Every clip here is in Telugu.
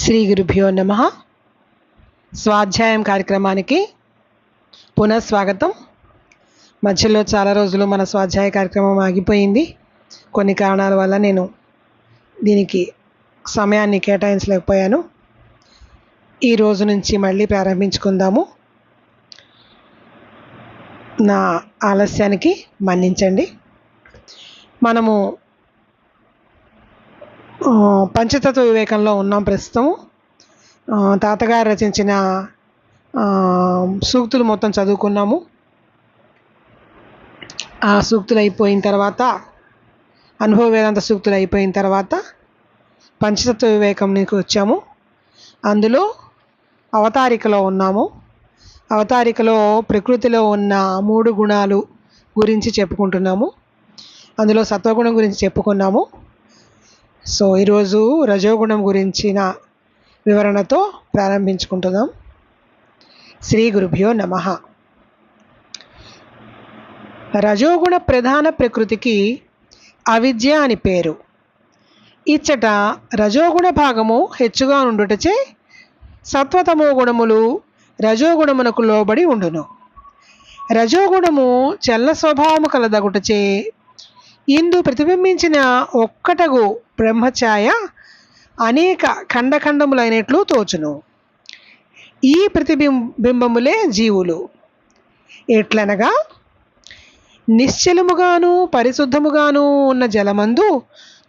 శ్రీ గురుభ్యో నమ. స్వాధ్యాయం కార్యక్రమానికి పునఃస్వాగతం. మధ్యలో చాలా రోజులు మన స్వాధ్యాయ కార్యక్రమం ఆగిపోయింది. కొన్ని కారణాల వల్ల నేను దీనికి సమయాన్ని కేటాయించలేకపోయాను. ఈ రోజు నుంచి మళ్ళీ ప్రారంభించుకుందాము. నా ఆలస్యానికి మన్నించండి. మనము పంచతత్వ వివేకంలో ఉన్నాం ప్రస్తుతం. తాతగారు రచించిన సూక్తులు మొత్తం చదువుకున్నాము. ఆ సూక్తులు అయిపోయిన తర్వాత అనుభవ వేదాంత సూక్తులు అయిపోయిన తర్వాత పంచతత్వ వివేకంకి వచ్చాము. అందులో అవతారికలో ఉన్నాము. అవతారికలో ప్రకృతిలో ఉన్న మూడు గుణాలు గురించి చెప్పుకుంటున్నాము. అందులో సత్వగుణం గురించి చెప్పుకున్నాము. సో ఈరోజు రజోగుణం గురించిన వివరణతో ప్రారంభించుకుంటున్నాం. శ్రీ గురుభ్యో నమ. రజోగుణ ప్రధాన ప్రకృతికి అవిద్య అని పేరు. ఇచ్చట రజోగుణ భాగము హెచ్చుగా ఉండుటచే సత్వతమో గుణములు రజోగుణమునకు లోబడి ఉండును. రజోగుణము చల్ల స్వభావము కలదగుటచే ఇందు ప్రతిబింబించిన ఒక్కటగు బ్రహ్మఛాయ అనేక ఖండఖండములైనట్లు తోచును. ఈ ప్రతిబింబింబములే జీవులు. ఎట్లనగా? నిశ్చలముగాను పరిశుద్ధముగాను ఉన్న జలమందు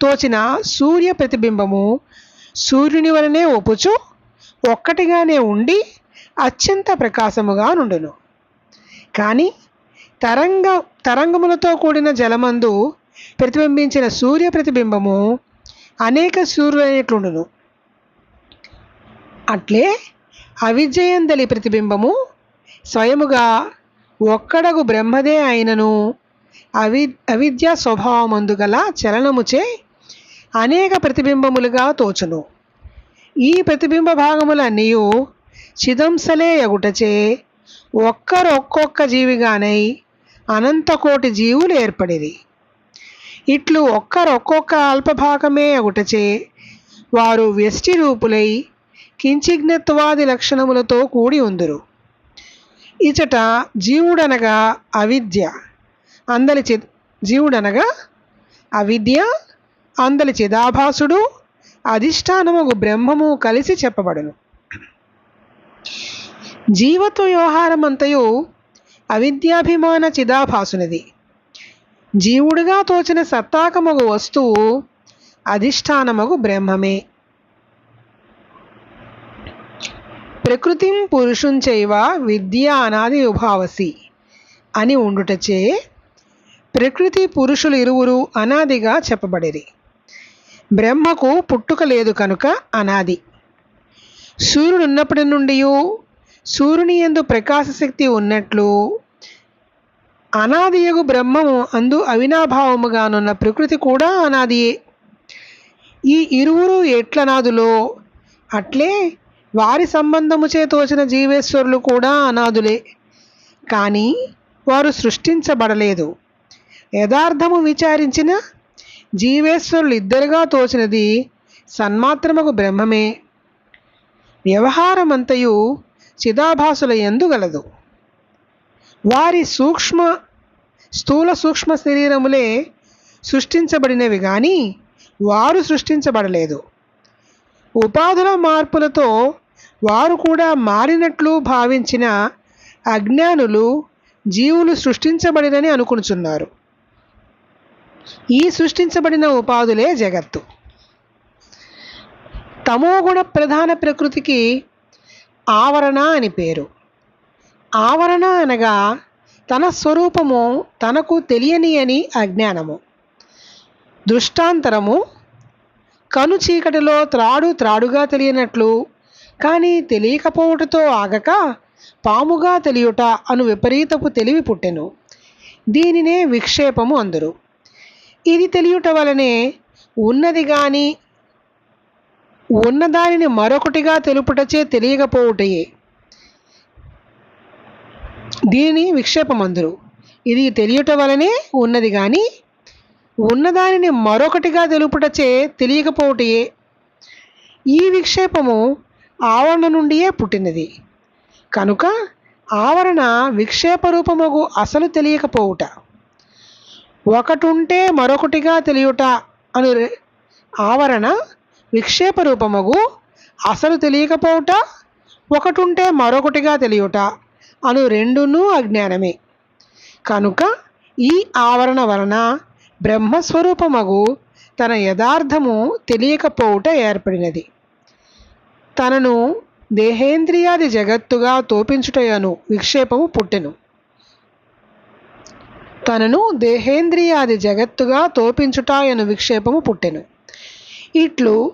తోచిన సూర్య ప్రతిబింబము సూర్యుని వలనే ఒప్పుచు ఒక్కటిగానే ఉండి అత్యంత ప్రకాశముగా నుండును కానీ తరంగ తరంగములతో కూడిన జలమందు ప్రతిబింబించిన సూర్య ప్రతిబింబము అనేక సూర్యులైనట్లుండును. అట్లే అవిద్యయందలి ప్రతిబింబము స్వయముగా ఒక్కడగు బ్రహ్మదే అయినను అవి అవిద్య స్వభావమందు గల చలనముచే అనేక ప్రతిబింబములుగా తోచును. ఈ ప్రతిబింబ భాగములన్నీ చిదంసలే ఎగుటచే ఒక్కరొక్కొక్క జీవిగానై అనంతకోటి జీవులు ఏర్పడిరి. ఇట్లు ఒక్కరొక్కొక్క అల్పభాగమే ఒకటచే వారు వ్యష్టి రూపులై కించిజ్ఞత్వాది లక్షణములతో కూడి ఉందురు. ఇచట జీవుడనగా అవిద్య అందలి చి జీవుడనగా అవిద్య అందలి చిదాభాసుడు అధిష్టానముగు బ్రహ్మము కలిసి చెప్పబడును. జీవత్వ వ్యవహారమంతయు అవిద్యాభిమాన చిదాభాసునిది. జీవుడుగా తోచిన సత్తాకమగు వస్తువు అధిష్టానమగు బ్రహ్మమే. ప్రకృతిం పురుషుంచైవ విద్య అనాది విభావసి అని ఉండుటచే ప్రకృతి పురుషులు ఇరువురు అనాదిగా చెప్పబడిరి. బ్రహ్మకు పుట్టుక లేదు కనుక అనాది. సూర్యుడున్నప్పటి నుండి సూర్యుని ఎందు ప్రకాశ శక్తి ఉన్నట్లు అనాదియగు బ్రహ్మము అందు అవినాభావముగానున్న ప్రకృతి కూడా అనాదియే. ఈ ఇరువురు ఎట్లనాదులో అట్లే వారి సంబంధముచే తోచిన జీవేశ్వరులు కూడా అనాదులే. కానీ వారు సృష్టించబడలేదు. యథార్థము విచారించిన జీవేశ్వరులు ఇద్దరుగా తోచినది సన్మాత్రముకు బ్రహ్మమే. వ్యవహారమంతయు చిదాభాసుల ఎందుగలదు వారి సూక్ష్మ స్థూల సూక్ష్మ శరీరములే సృష్టించబడినవి కానీ వారు సృష్టించబడలేదు. ఉపాధుల మార్పులతో వారు కూడా మారినట్లు భావించిన అజ్ఞానులు జీవులు సృష్టించబడినని అనుకుంటున్నారు ఈ సృష్టించబడిన ఉపాధులే జగత్తు. తమోగుణ ప్రధాన ప్రకృతికి ఆవరణ అని పేరు. ఆవరణ అనగా తన స్వరూపము తనకు తెలియని అని అజ్ఞానము. దృష్టాంతరము కను చీకటిలో త్రాడు త్రాడుగా తెలియనట్లు కానీ తెలియకపోవటతో ఆగక పాముగా తెలియుట అను విపరీతపు తెలివి పుట్టెను. దీనినే విక్షేపము అందరు. ఇది తెలియుట వలనే ఉన్నది కానీ ఉన్నదానిని మరొకటిగా తెలుపుటచే తెలియకపోవుటయే. దీనిని విక్షేపమందురు. ఇది తెలియట వలనే ఉన్నది కానీ ఉన్నదానిని మరొకటిగా తెలుపుటచే తెలియకపోవుటయే. ఈ విక్షేపము ఆవరణ నుండియే పుట్టినది. కనుక ఆవరణ విక్షేప రూపముకు అసలు తెలియకపోవుట. ఒకటుంటే మరొకటిగా తెలియుట అను ఆవరణ విక్షేప రూపముగు అసలు తెలియకపోవుట ఒకటుంటే మరొకటిగా తెలియుట అను రెండునూ అజ్ఞానమే. కనుక ఈ ఆవరణ వలన బ్రహ్మస్వరూపమగు తన యథార్థము తెలియకపోవుట ఏర్పడినది. తనను దేహేంద్రియాది జగత్తుగా తోపించుటయను విక్షేపము పుట్టెను. తనను దేహేంద్రియాది జగత్తుగా తోపించుటాయను విక్షేపము పుట్టెను. ఇట్లు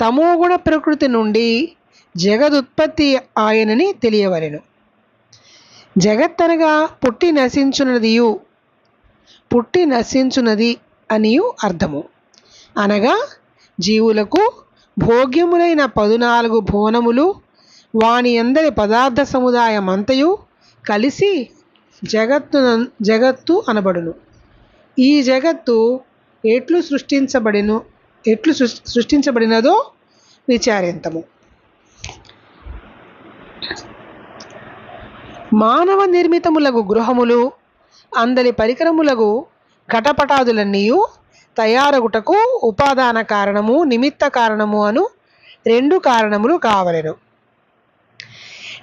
తమోగుణ ప్రకృతి నుండి జగదుత్పత్తి ఆయనని తెలియవలెను. జగత్తనగా పుట్టి నశించున్నదియు పుట్టి నశించున్నది అనియు అర్థము. అనగా జీవులకు భోగ్యములైన పదునాలుగు భువనములు వాని అందరి పదార్థ సముదాయం అంతయు కలిసి జగత్తు జగత్తు అనబడును. ఈ జగత్తు ఎట్లు సృష్టించబడిను? ఎట్లు సృష్- సృష్టించబడినదో విచారింతము. మానవ నిర్మితములగు గృహములు అందలి పరికరములగు ఘటపటాదులన్నీయు తయారగుటకు ఉపాదాన కారణము నిమిత్త కారణము అను రెండు కారణములు కావలెను.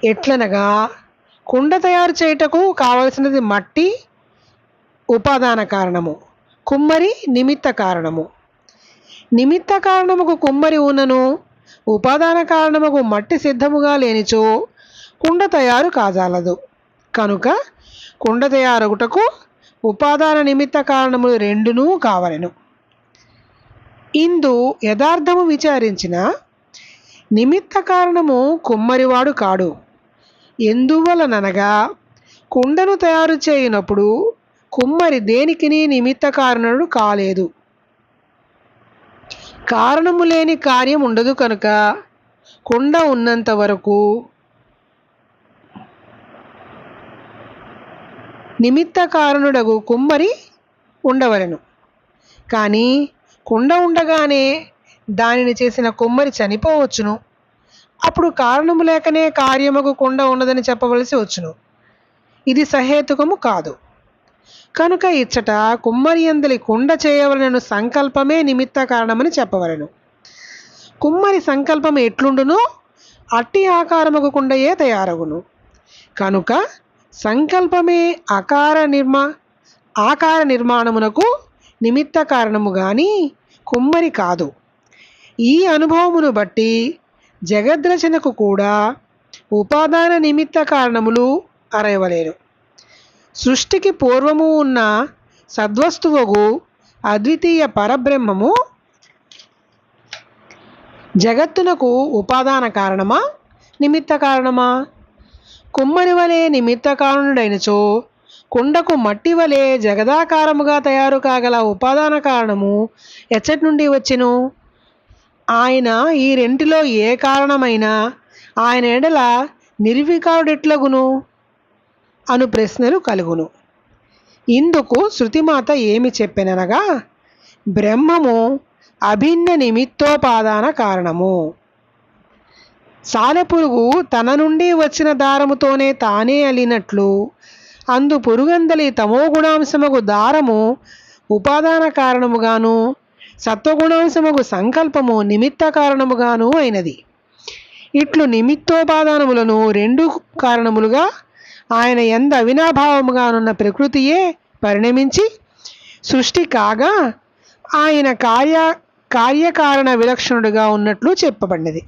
ఎట్లనగా కుండ తయారు చేయుటకు కావలసినది మట్టి ఉపాదాన కారణము కుమ్మరి నిమిత్త కారణము. నిమిత్త కారణముకు కుమ్మరి ఉన్నను ఉపాదాన కారణముకు మట్టి సిద్ధముగా లేనిచో కుండ తయారు కాజాలదు. కనుక కుండ తయారగుటకు ఉపాదాన నిమిత్త కారణములు రెండునూ కావలెను. ఇందు యథార్థము విచారించిన నిమిత్త కారణము కుమ్మరివాడు కాడు. ఎందువలననగా కుండను తయారు చేయనప్పుడు కుమ్మరి దేనికిని నిమిత్త కారణుడు కాలేదు. కారణము లేని కార్యం ఉండదు కనుక కుండ ఉన్నంత వరకు నిమిత్త కారణుడగు కుమ్మరి ఉండవలెను. కానీ కుండ ఉండగానే దానిని చేసిన కుమ్మరి చనిపోవచ్చును. అప్పుడు కారణము లేకనే కార్యముకు కుండ ఉన్నదని చెప్పవలసి వచ్చును. ఇది సహేతుకము కాదు. కనుక ఇచ్చట కుమ్మరి అందలి కుండ చేయవలనను సంకల్పమే నిమిత్త కారణమని చెప్పవలెను. కుమ్మరి సంకల్పం ఎట్లుండునో? అట్టి ఆకారముకు కుండయే తయారగును. కనుక సంకల్పమే ఆకార నిర్మా ఆకార నిర్మాణమునకు నిమిత్త కారణము గాని కుమ్మరి కాదు. ఈ అనుభవమును బట్టి జగద్రచనకు కూడా ఉపాదాన నిమిత్త కారణములు అరయవలేరు సృష్టికి పూర్వము ఉన్న సద్వస్తువుగు అద్వితీయ పరబ్రహ్మము జగత్తునకు ఉపాదాన కారణమా? నిమిత్త కారణమా? కుమ్మరి వలె నిమిత్త కారణుడైనచో కుండకు మట్టి వలె జగదాకారముగా తయారు కాగల ఉపాదాన కారణము ఎచ్చటి నుండి వచ్చెను? ఆయన ఈ రెంటిలో ఏ కారణమైనా ఆయన ఎడల నిర్వికారుడెట్లగును? అను ప్రశ్నలు కలుగును. ఇందుకు శృతిమాత ఏమి చెప్పెననగా బ్రహ్మము అభిన్న నిమిత్తోపాదాన కారణము. సాలెపురుగు తన నుండి వచ్చిన దారముతోనే తానే అలినట్లు అందు పురుగందలి తమోగుణాంశముగు దారము ఉపాదాన కారణముగాను సత్వగుణాంశముకు సంకల్పము నిమిత్త కారణముగాను అయినది. ఇట్లు నిమిత్తోపాదానములను రెండు కారణములుగా ఆయన ఎంత అవినాభావముగానున్న ప్రకృతియే పరిణమించి సృష్టి కాగా ఆయన కార్య కార్యకారణ విలక్షణుడుగా ఉన్నట్లు చెప్పబడినది.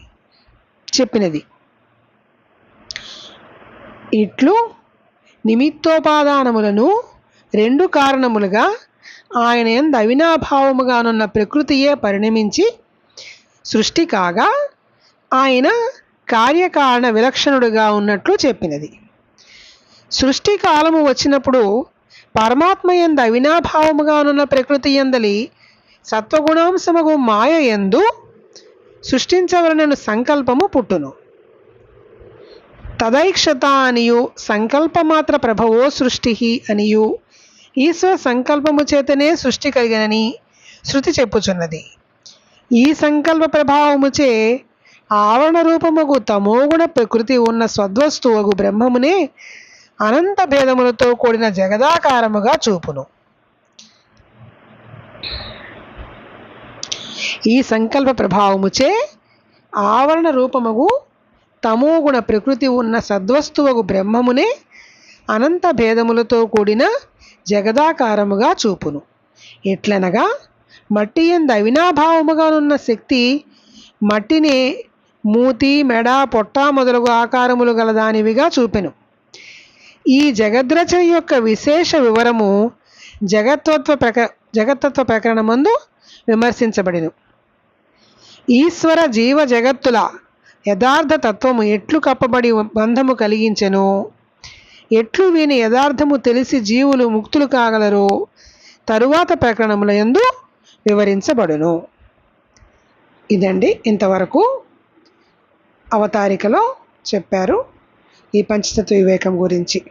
చెప్పినది. ఇట్లు నిమిత్తోపాదానములను రెండు కారణములుగా ఆయన ఎందు అవినాభావముగానున్న ప్రకృతియే పరిణమించి సృష్టి కాగా ఆయన కార్యకారణ విలక్షణుడుగా ఉన్నట్లు చెప్పినది. సృష్టి కాలము వచ్చినప్పుడు పరమాత్మ ఎందు అవినాభావముగానున్న ప్రకృతి ఎందలి సత్వగుణాంశముగు మాయ ఎందు సృష్టించవలనను సంకల్పము పుట్టును. తదైక్షత అనియు సంకల్పమాత్ర ప్రభవో సృష్టి అనియు ఈశ్వర సంకల్పము చేతనే సృష్టి కలిగినని శృతి చెప్పుచున్నది. ఈ సంకల్ప ప్రభావముచే ఆవరణ రూపముగు తమోగుణ ప్రకృతి ఉన్న స్వద్వస్తువగు బ్రహ్మమునే అనంత భేదములతో కూడిన జగదాకారముగా చూపును. ఈ సంకల్ప ప్రభావముచే ఆవరణ రూపముగు తమోగుణ ప్రకృతి ఉన్న సద్వస్తువగు బ్రహ్మమునే అనంత భేదములతో కూడిన జగదాకారముగా చూపును. ఎట్లనగా మట్టి ఎందు అవినాభావముగానున్న శక్తి మట్టిని మూతి మెడ పొట్ట మొదలగు ఆకారములు గల దానివిగా చూపెను. ఈ జగద్రచన యొక్క విశేష వివరము జగత్వత్వ ప్రక జగత్తత్వ ప్రకరణమందు విమర్శించబడిను. ఈశ్వర జీవ జగత్తుల యథార్థ తత్వము ఎట్లు కప్పబడి బంధము కలిగించెను? ఎట్లు వీని యథార్థము తెలిసి జీవులు ముక్తులు కాగలరు? తరువాత ప్రకరణముల యందు వివరించబడును. ఇదండి ఇంతవరకు అవతారికలో చెప్పారు ఈ పంచతత్వ వివేకం గురించి.